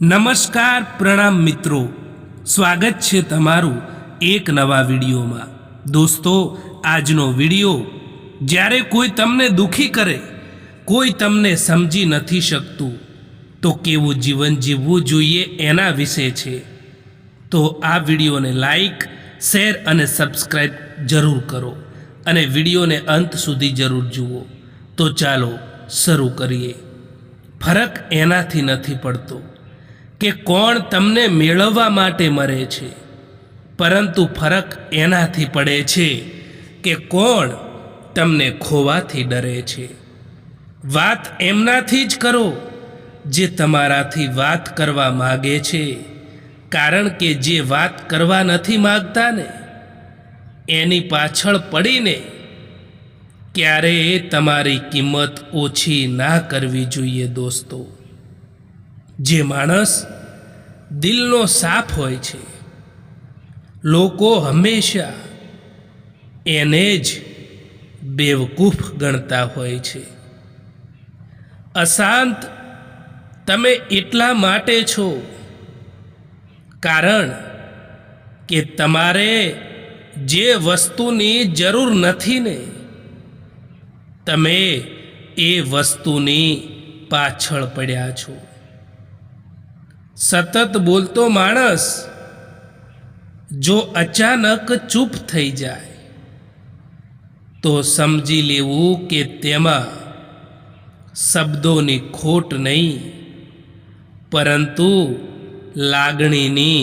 નમસ્કાર પ્રણામ મિત્રો. સ્વાગત છે તમારું એક નવા વિડીયોમાં. દોસ્તો, આજનો વીડિયો, જ્યારે કોઈ તમને દુઃખી કરે, કોઈ તમને સમજી નથી શકતું, તો કેવું જીવન જીવવું જોઈએ એના વિશે છે. તો આ વિડીયોને લાઈક, શેર અને સબસ્ક્રાઈબ જરૂર કરો અને વિડીયોને અંત સુધી જરૂર જુઓ. તો ચાલો શરૂ કરીએ. ફરક એનાથી નથી પડતો. કે કોણ તમને મેળવવા માટે મરે છે? પરંતુ ફરક એનાથી પડે છે કે કોણ તમને ખોવાથી ડરે છે. વાત એમનાથી જ કરો જે તમારાથી વાત કરવા માગે છે. કારણ કે જે વાત કરવા નથી માગતા ને, એની પાછળ પડીને ક્યારેય તમારી કિંમત ઓછી ના કરવી જોઈએ દોસ્તો. જે માણસ દિલનો સાફ હોય છે. લોકો હંમેશા એને જ બેવકૂફ ગણતા હોય છે. અશાંત તમે એટલા માટે છો કારણ કે તમારે જે વસ્તુની જરૂર નથી ને, તમે એ વસ્તુની પાછળ પડ્યા છો. સતત બોલતો માણસ જો અચાનક ચૂપ થઈ જાય, તો સમજી લેવું કે તેમાં શબ્દોની ખોટ નહીં, પરંતુ લાગણીની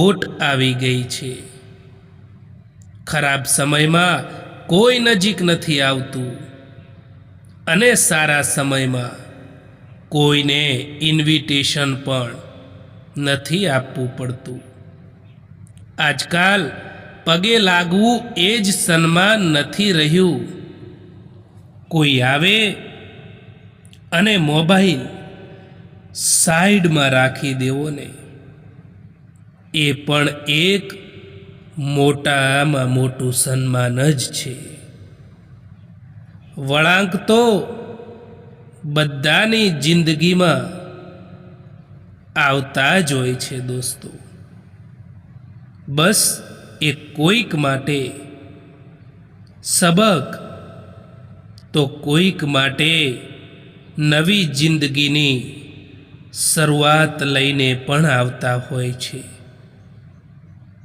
ઓટ આવી ગઈ છે. ખરાબ સમયમાં કોઈ નજીક નથી આવતું અને સારા સમયમાં કોઈને ઇન્વિટેશન પણ નથી આપવું પડતું. આજકાલ પગે લાગવું એ જ સન્માન નથી રહ્યું. કોઈ આવે અને મોબાઈલ સાઈડમાં રાખી દેવો ને. એ પણ એક મોટામાં મોટું સન્માન જ છે. વળાંક તો બધાની જિંદગીમાં આવતા જ હોય છે દોસ્તો. બસ એ કોઈક માટે સબક તો કોઈક માટે નવી જિંદગીની શરૂઆત લઈને પણ આવતા હોય છે.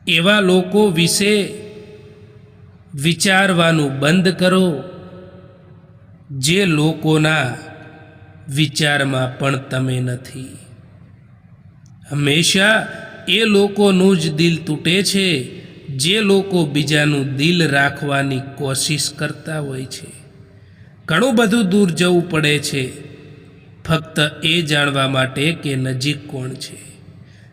એવા લોકો વિશે વિચારવાનું બંધ કરો. જે લોકોના વિચારમાં પણ તમે નથી. હંમેશા એ લોકોનું જ દિલ તૂટે છે, જે લોકો બીજાનું દિલ રાખવાની કોશિશ કરતા હોય છે. ઘણું બધું દૂર જવું પડે છે, ફક્ત એ જાણવા માટે કે નજીક કોણ છે.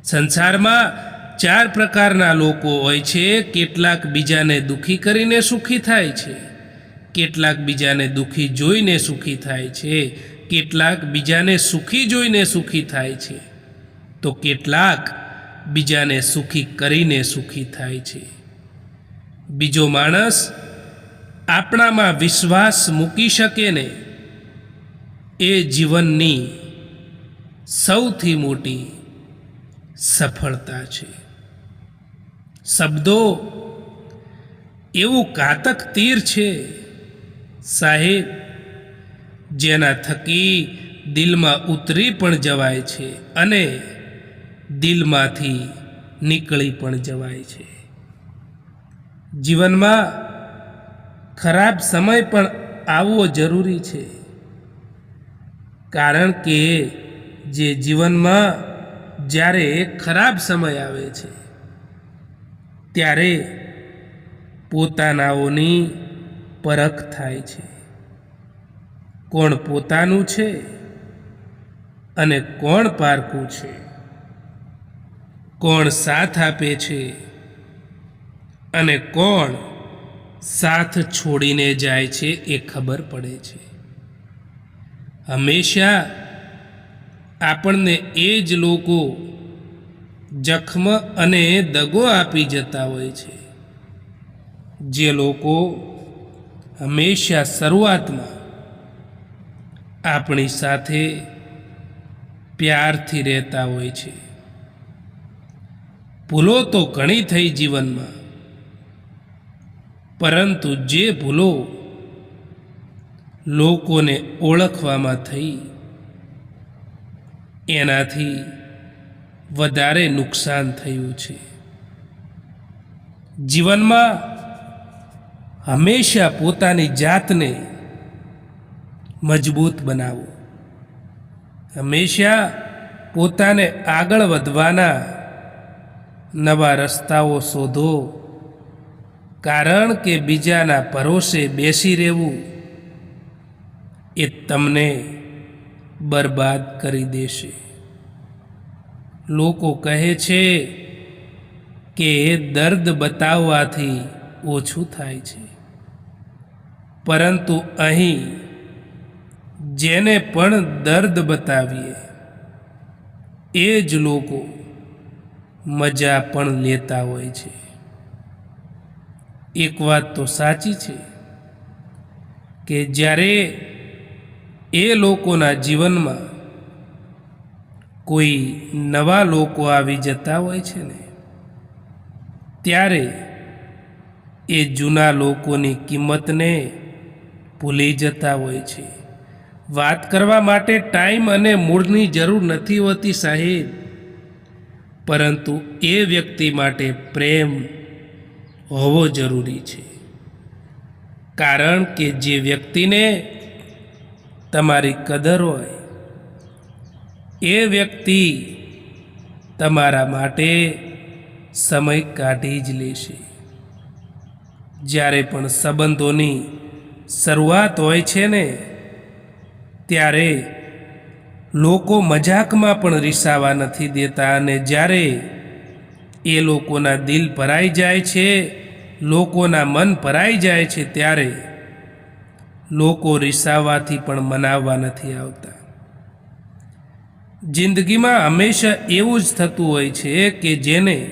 સંસારમાં ચાર પ્રકારના લોકો હોય છે, કેટલાક બીજાને દુખી કરીને સુખી થાય છે, કેટલાક બીજાને દુખી જોઈને સુખી થાય છે કેટલાક બીજાને સુખી જોઈને સુખી થાય છે, તો કેટલાક બીજાને સુખી કરીને સુખી થાય છે. બીજો માણસ આપણામાં વિશ્વાસ મૂકી શકે ને, એ જીવનની સૌથી મોટી સફળતા છે. શબ્દો એવું ઘાતક તીર છે, સાહેબ જેના થકી દિલમાં ઉતરી પણ જવાય છે અને દિલમાંથી નીકળી પણ જવાય છે. જીવનમાં ખરાબ સમય પણ આવવો જરૂરી છે. કારણ કે જે જીવનમાં જ્યારે ખરાબ સમય આવે છે, ત્યારે પોતાનાઓની પરખ થાય છે. કોણ પોતાનું છે અને કોણ પારકું છે? કોણ સાથ આપે છે અને કોણ સાથ છોડીને જાય છે એ ખબર પડે છે. હંમેશા આપણને એ જ લોકો જખમ અને દગો આપી જતા હોય છે. જે લોકો હંમેશા શરૂઆતમાં આપણી સાથે પ્યારથી રહેતા હોય છે. ભૂલો તો ઘણી થઈ જીવનમાં, પરંતુ જે ભૂલો લોકોને ઓળખવામાં થઈ, એનાથી વધારે નુકસાન થયું છે. જીવનમાં હંમેશા પોતાની જાતને મજબૂત બનાવો. હંમેશા પોતાને આગળ વધવાના નવા રસ્તાઓ શોધો. કારણ કે બીજાના ભરોસે બેસી રહેવું એ તમને બરબાદ કરી દેશે. લોકો કહે છે કે એ દર્દ બતાવવાથી ઓછું થાય છે. પરંતુ અહીં જેને પણ દર્દ બતાવીએ. એ જ લોકો મજા પણ લેતા હોય છે. એક વાત તો સાચી છે કે જ્યારે એ લોકોના જીવનમાં કોઈ નવા લોકો આવી જતા હોય છે ને, ત્યારે એ જૂના લોકોની કિંમતને ભૂલી જતા હોય છે. વાત કરવા માટે ટાઈમ અને મૂળની જરૂર નથી હોતી સાહેબ. પરંતુ એ વ્યક્તિ માટે પ્રેમ હોવો જરૂરી છે. કારણ કે જે વ્યક્તિને તમારી કદર હોય, એ વ્યક્તિ તમારા માટે સમય કાઢી જ લેશે. જ્યારે પણ સંબંધોની શરૂઆત હોય છે ને ત્યારે લોકો મજાકમાં પણ રીસાવા નથી દેતા અને જ્યારે એ લોકોના દિલ ભરાઈ જાય છે, લોકોના મન ભરાઈ જાય છે, ત્યારે લોકો રીસાવાથી પણ મનાવવા નથી આવતા. જિંદગીમાં હંમેશા એવું જ થતું હોય છે કે જેને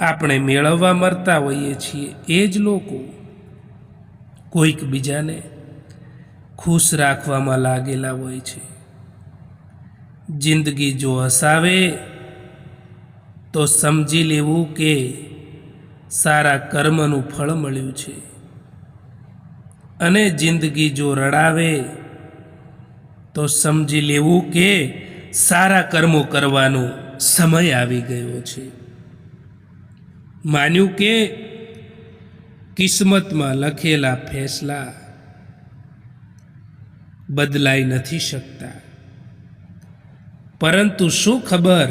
આપણે મેળવવા મરતા હોઈએ છીએ, એ જ લોકો કોઈક બીજાને ખુશ રાખવામાં લાગેલા હોય છે. જિંદગી જો હસાવે, તો સમજી લેવું કે સારા કર્મનું ફળ મળ્યું છે. અને જિંદગી જો રડાવે, તો સમજી લેવું કે સારા કર્મો કરવાનો સમય આવી ગયો છે. માન્યું કે કિસ્મતમાં લખેલા ફેસલા બદલાઈ નથી શકતા. પરંતુ શું ખબર?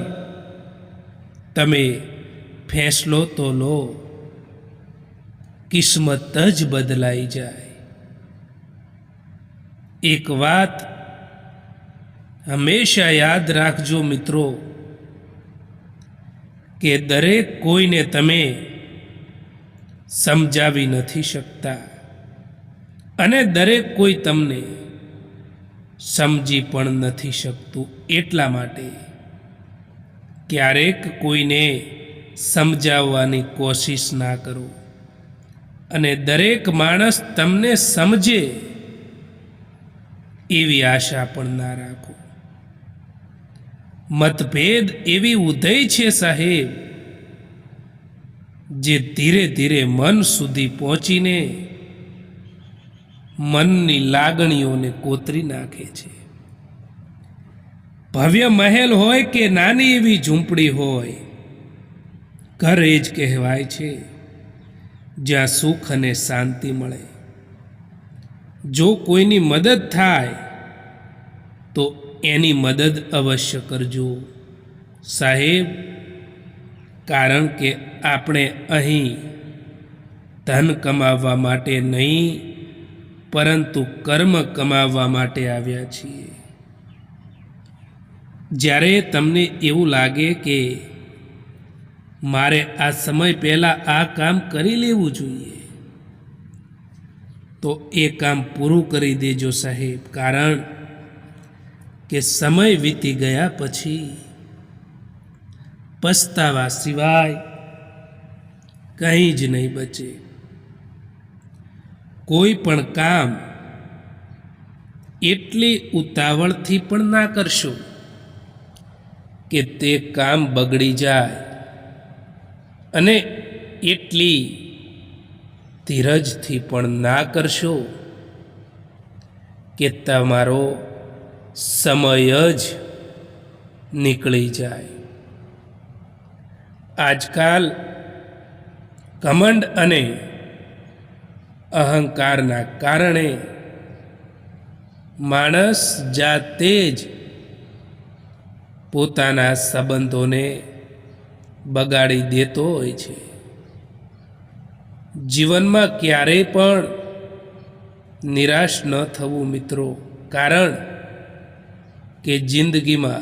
તમે ફેંસલો તો લો. કિસ્મત જ બદલાઈ જાય. એક વાત હંમેશા યાદ રાખજો મિત્રો, કે દરેક કોઈને તમે સમજાવી નથી શકતા. અને દરેક કોઈ તમને સમજી પણ નથી શકતું એટલા માટે ક્યારેક કોઈને સમજાવવાની કોશિશ ના કરો. અને દરેક માણસ તમને સમજે એવી આશા પણ ના રાખો. મતભેદ એવી ઉદય છે સાહેબ, જે ધીરે ધીરે મન સુધી પહોંચીને મનની લાગણીઓને કોતરી નાખે છે. ભવ્ય મહેલ હોય કે નાની એવી ઝૂંપડી હોય, ઘર એ જ કહેવાય છે, જ્યાં સુખ અને શાંતિ મળે. જો કોઈની મદદ થાય, તો એની મદદ અવશ્ય કરજો. સાહેબ, કારણ કે આપણે અહીં ધન કમાવવા માટે નહીં પરંતુ કર્મ કમાવવા માટે આવ્યા છીએ. જ્યારે તમને એવું લાગે કે મારે આ સમય પહેલાં આ કામ કરી લેવું જોઈએ, તો એ કામ પૂરું કરી દેજો સાહેબ. કારણ કે સમય વીતી ગયા પછી પસ્તાવા સિવાય કંઈ જ નહીં બચે. કોઈ પણ કામ એટલી ઉતાવળથી પણ ના કરશો કે તે કામ બગડી જાય અને એટલી ધીરજથી પણ ના કરશો કે તમારો સમય જ નીકળી જાય. આજકાલ કમંડ અને અહંકારના કારણે માણસ જાતે જ પોતાના સંબંધોને બગાડી દેતો હોય છે. જીવનમાં ક્યારેય પણ નિરાશ ન થવું મિત્રો, કારણ કે જિંદગીમાં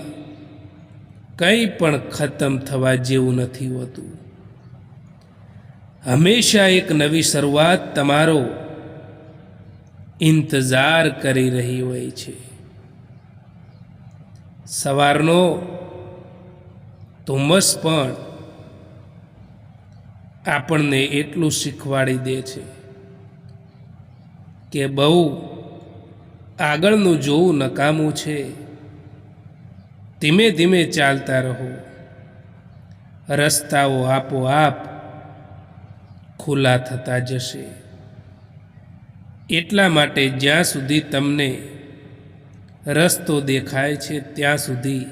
કંઈ પણ ખતમ થવા જેવું નથી હોતું. હંમેશા એક નવી શરૂઆત તમારો ઇંતજાર કરી રહી હોય છે. સવારનો ધુમ્મસ પણ આપણને એટલું શીખવાડી દે છે કે બહુ આગળનું જોવું નકામું છે. ધીમે ધીમે ચાલતા રહો. રસ્તાઓ આપોઆપ ખુલ્લા થતા જશે. એટલા માટે જ્યાં સુધી તમને રસ્તો દેખાય છે, ત્યાં સુધી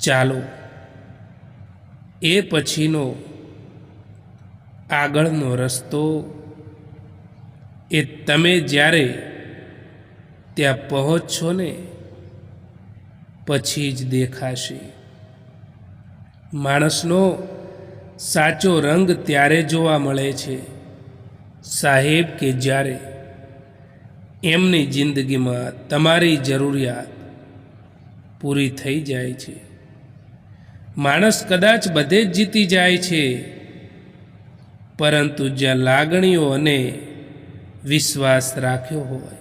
ચાલો. એ પછીનો આગળનો રસ્તો એ તમે જ્યારે ત્યાં પહોંચશો ને, પછી જ દેખાશે. માણસનો સાચો રંગ ત્યારે જોવા મળે છે. સાહેબ કે જ્યારે? એમની જિંદગીમાં તમારી જરૂરિયાત પૂરી થઈ જાય છે. માણસ કદાચ બધે જ જીતી જાય છે, પરંતુ જ્યાં લાગણીઓ અને વિશ્વાસ રાખ્યો હોય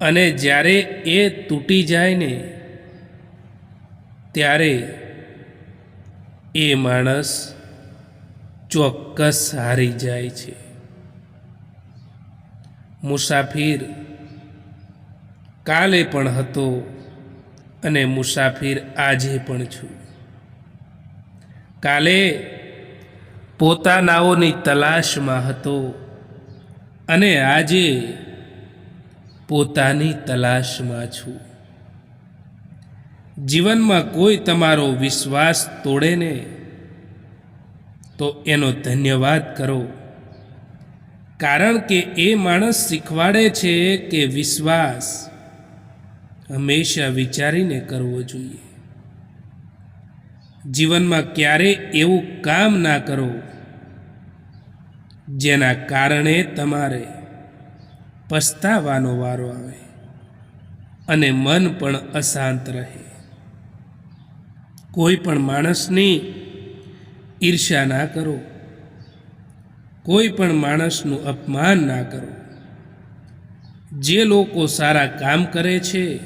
અને જ્યારે એ તૂટી જાય ને, ત્યારે એ માણસ ચોક્કસ હારી જાય છે. મુસાફિર કાલે પણ હતો અને મુસાફિર આજે પણ છું. કાલે પોતાનાઓની તલાશમાં હતો અને આજે પોતાની તલાશમાં છું. જીવનમાં કોઈ તમારો વિશ્વાસ તોડે ને, તો એનો ધન્યવાદ કરો. કારણ કે એ માણસ શીખવાડે છે કે વિશ્વાસ હંમેશા વિચારીને કરવો જોઈએ. જીવનમાં ક્યારે એવું કામ ના કરો, જેના કારણે તમારે પસ્તાવાનો વારો આવે અને મન પણ અશાંત રહે. કોઈ પણ માણસની ઈર્ષ્યા ના કરો. કોઈ પણ માણસનું અપમાન ના કરો. જે લોકો સારા કામ કરે છે,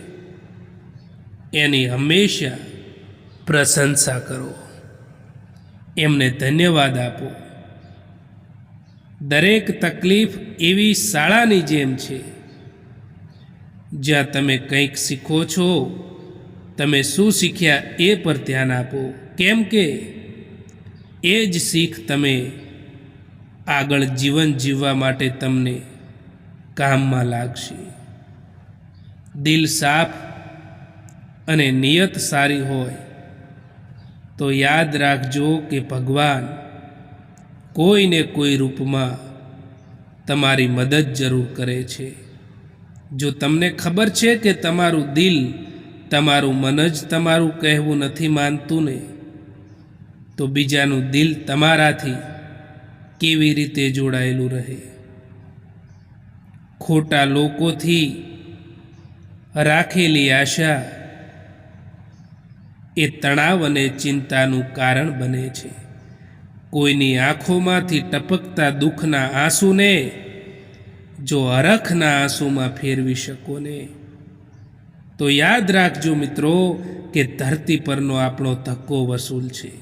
એની હંમેશા પ્રશંસા કરો. એમને ધન્યવાદ આપો. દરેક તકલીફ એવી શાળાની જેમ છે, જ્યાં તમે કંઈક શીખો છો તમે શું શીખ્યા એ પર ધ્યાન આપો. કેમ કે એ જ શીખ તમે આગળ જીવન જીવવા માટે તમને કામમાં લાગશે. દિલ સાફ અને નિયત સારી હોય તો યાદ રાખજો કે ભગવાન કોઈને કોઈ રૂપમાં તમારી મદદ જરૂર કરે છે. જો તમને ખબર છે કે તમારું દિલ તમારું મન જ તમારું કહેવું નથી માનતું ને, તો બીજાનું દિલ તમારાથી કેવી રીતે જોડાયેલું રહે? ખોટા લોકોથી રાખેલી આશા એ તણાવ અને ચિંતાનું કારણ બને છે. કોઈની આંખોમાંથી ટપકતા દુઃખના આંસુને, જો હરખના આંસુમાં ફેરવી શકો ને તો યાદ રાખજો મિત્રો કે ધરતી પરનો આપણો ધક્કો વસૂલ છે.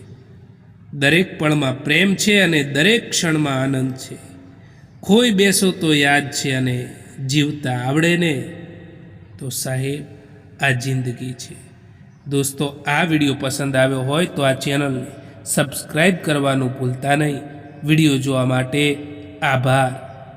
દરેક પળમાં પ્રેમ છે અને દરેક ક્ષણમાં આનંદ છે. ખોઈ બેસો તો યાદ છે અને જીવતા આવડે ને? તો સાહેબ, આ જિંદગી છે. દોસ્તો, આ વીડિયો પસંદ આવ્યો હોય તો આ ચેનલને સબસ્ક્રાઈબ કરવાનું ભૂલતા નહીં. વીડિયો જોવા માટે આભાર.